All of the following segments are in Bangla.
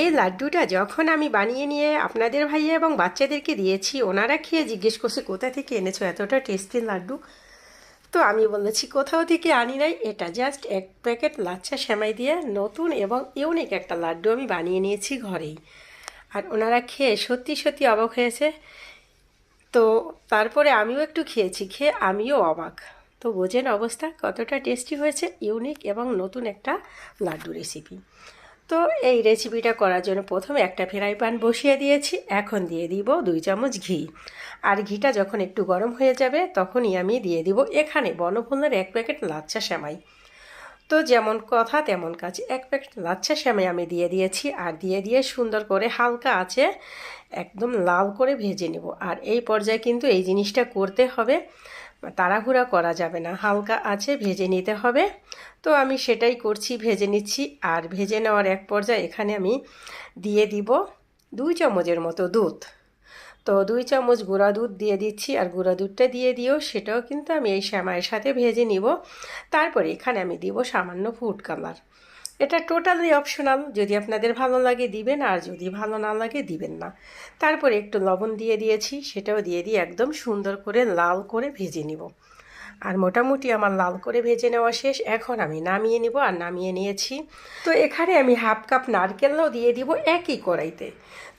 এই লাড্ডুটা যখন আমি বানিয়ে নিয়ে আপনাদের ভাইয়া এবং বাচ্চাদেরকে দিয়েছি, ওনারা খেয়ে জিজ্ঞেস করছে, কোথা থেকে এনেছো এতটা টেস্টি লাড্ডু? তো আমি বলেছি, কোথাও থেকে আনি নাই, এটা জাস্ট এক প্যাকেট লাচ্ছা সেমাই দিয়ে নতুন এবং ইউনিক একটা লাড্ডু আমি বানিয়ে নিয়েছি ঘরেই। আর ওনারা খেয়ে সত্যি সত্যি অবাক হয়েছে। তো তারপরে আমিও একটু খেয়েছি, খেয়ে আমিও অবাক। তো বোঝেন অবস্থা কতটা টেস্টি হয়েছে ইউনিক এবং নতুন একটা লাড্ডু রেসিপি তো এই রেসিপিটা করার জন্য প্রথমে একটা ফ্রাই প্যান বসিয়ে দিয়েছি। এখন দিয়ে দিব দুই চামচ ঘি। আর ঘিটা যখন একটু গরম হয়ে যাবে, তখনই আমি দিয়ে দিব এখানে বনফুলের এক প্যাকেট লাচ্ছা সেমাই। তো যেমন কথা, তেমন কাজ। এক প্যাকেট লাচ্ছা সেমাই আমি দিয়ে দিয়েছি। আর দিয়ে দিয়ে সুন্দর করে হালকা আছে একদম লাল করে ভেজে নেব। আর এই পর্যায়ে কিন্তু এই জিনিসটা করতে হবে। তাড়াহুড়া করা যাবে না। হালকা আছে, ভেজে নিতে হবে। তো আমি সেটাই করছি, ভেজে নিচ্ছি। আর ভেজে নেওয়ার এক পর্যায়ে এখানে আমি দিয়ে দিব দুই চামচের মতো দুধ। তো দুই চামচ গুঁড়া দুধ দিয়ে দিচ্ছি আর গুঁড়া দুধটা দিয়ে দিও, সেটাও কিন্তু আমি এই শ্যামায়ের সাথে ভেজে নিব। তারপরে এখানে আমি দিব সামান্য ফুড কালার। এটা টোটালি অপশনাল যদি আপনাদের ভালো লাগে, দিবেন, আর যদি ভালো না লাগে, দিবেন না। তারপরে একটু লবণ দিয়ে দিয়েছি, সেটাও দিয়ে দিয়ে একদম সুন্দর করে লাল করে ভেজে নিব। আর মোটামুটি আমার লাল করে ভেজে নেওয়া শেষ। এখন আমি নামিয়ে নিব, আর নামিয়ে নিয়েছি। তো এখানে আমি হাফ কাপ নারকেলও দিয়ে দিব একই কড়াইতে।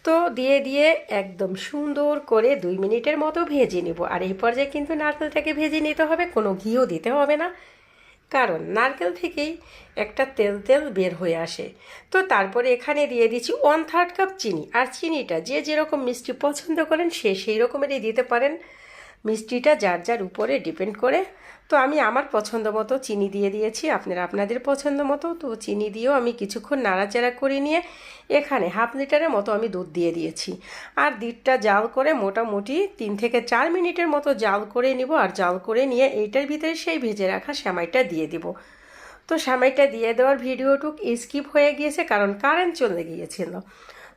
তো দিয়ে দিয়ে একদম সুন্দর করে দুই মিনিটের মতো ভেজে নেব। আর এই পর্যায়ে কিন্তু নারকেলটাকে ভেজে নিতে হবে, কোনো ঘিও দিতে হবে না। কারণ নারকেল থেকেই একটা তেল তেল বের হয়ে আসে। তো তারপরে এখানে দিয়ে দিচ্ছি ওয়ান থার্ড কাপ চিনি। আর চিনিটা যে যেরকম মিষ্টি পছন্দ করেন সে সেই রকমেরই দিতে পারেন। মিষ্টিটা যার যার উপরে ডিপেন্ড করে। তো আমি আমার পছন্দ মতো চিনি দিয়ে দিয়েছি, আপনারা আপনাদের পছন্দ মতো। তো চিনি দিয়েও আমি কিছুক্ষণ নাড়াচাড়া করে নিয়ে এখানে হাফ লিটারের মতো আমি দুধ দিয়ে দিয়েছি। আর দুধটা জাল করে মোটামুটি তিন থেকে চার মিনিটের মতো জাল করে নিব আর জাল করে নিয়ে এইটার ভিতরে সেই ভেজে রাখা সেমাইটা দিয়ে দিব। তো সেমাইটা দিয়ে দেওয়ার ভিডিওটুক স্কিপ হয়ে গিয়েছে কারণ কারেন্ট চলে গিয়েছিল।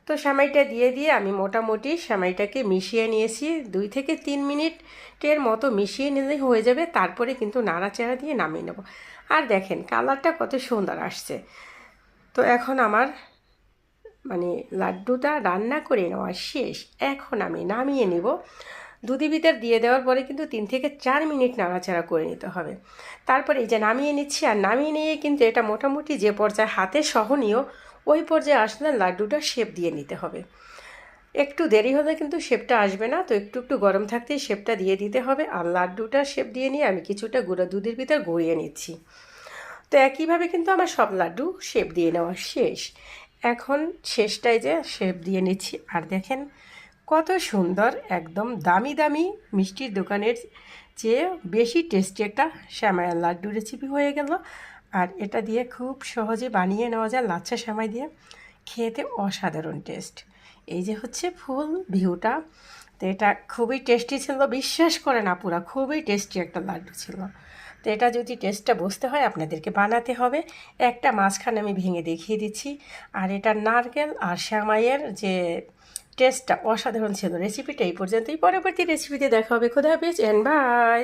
তো সেমাইটা দিয়ে দিয়ে আমি মোটামুটি সেমাইটাকে মিশিয়ে নিয়েছি। দুই থেকে তিন মিনিটের মতো মিশিয়ে নিলে হয়ে যাবে, তারপরে কিন্তু নাড়াচাড়া দিয়ে নামিয়ে নেব। আর দেখেন, কালারটা কত সুন্দর আসছে। তো এখন আমার মানে লাড্ডুটা রান্না করে নেওয়া শেষ। এখন আমি নামিয়ে নিব। দুধি ভিতর দিয়ে দেওয়ার পরে কিন্তু তিন থেকে চার মিনিট নাড়াচাড়া করে নিতে হবে। তারপরে এই যে নামিয়ে নিচ্ছি, আর নামিয়ে নিয়ে কিন্তু এটা মোটামুটি যে পর্যায়ে হাতে সহনীয় ওই পর্যায়ে আসলে লাড্ডুটা শেপ দিয়ে নিতে হবে। একটু দেরি হলে কিন্তু শেপটা আসবে না, তো একটু একটু গরম থাকতেই শেপটা দিয়ে দিতে হবে। আর লাড্ডুটা শেপ দিয়ে নিয়ে আমি কিছুটা গুঁড়ো দুধের ভিতর গড়িয়ে নিচ্ছি। তো একইভাবে কিন্তু আমার সব লাড্ডু শেপ দিয়ে নেওয়া শেষ। এখন শেষটায় যে শেপ দিয়ে নিচ্ছি। আর দেখেন কত সুন্দর, একদম দামি দামি মিষ্টির দোকানের চেয়ে বেশি টেস্টি একটা শ্যামাইয়ের লাড্ডু রেসিপি হয়ে গেল। আর এটা দিয়ে খুব সহজে বানিয়ে নেওয়া যায় লাচ্ছা শ্যামাই দিয়ে। খেতে অসাধারণ টেস্ট। এই যে হচ্ছে ফুল ভিউটা, তো এটা খুবই টেস্টি ছিল, বিশ্বাস করে না পুরা খুবই টেস্টি একটা লাড্ডু ছিল। তো এটা যদি টেস্টটা বুঝতে হয়, আপনাদেরকে বানাতে হবে। একটা মাঝখানে আমি ভেঙে দেখিয়ে দিচ্ছি। আর এটা নারকেল আর শ্যামাইয়ের যে টেস্টটা অসাধারণ ছিল। রেসিপিটা এই পর্যন্তই। পরবর্তী রেসিপিতে দেখা হবে। খোদা হাফিজ এন্ড বাই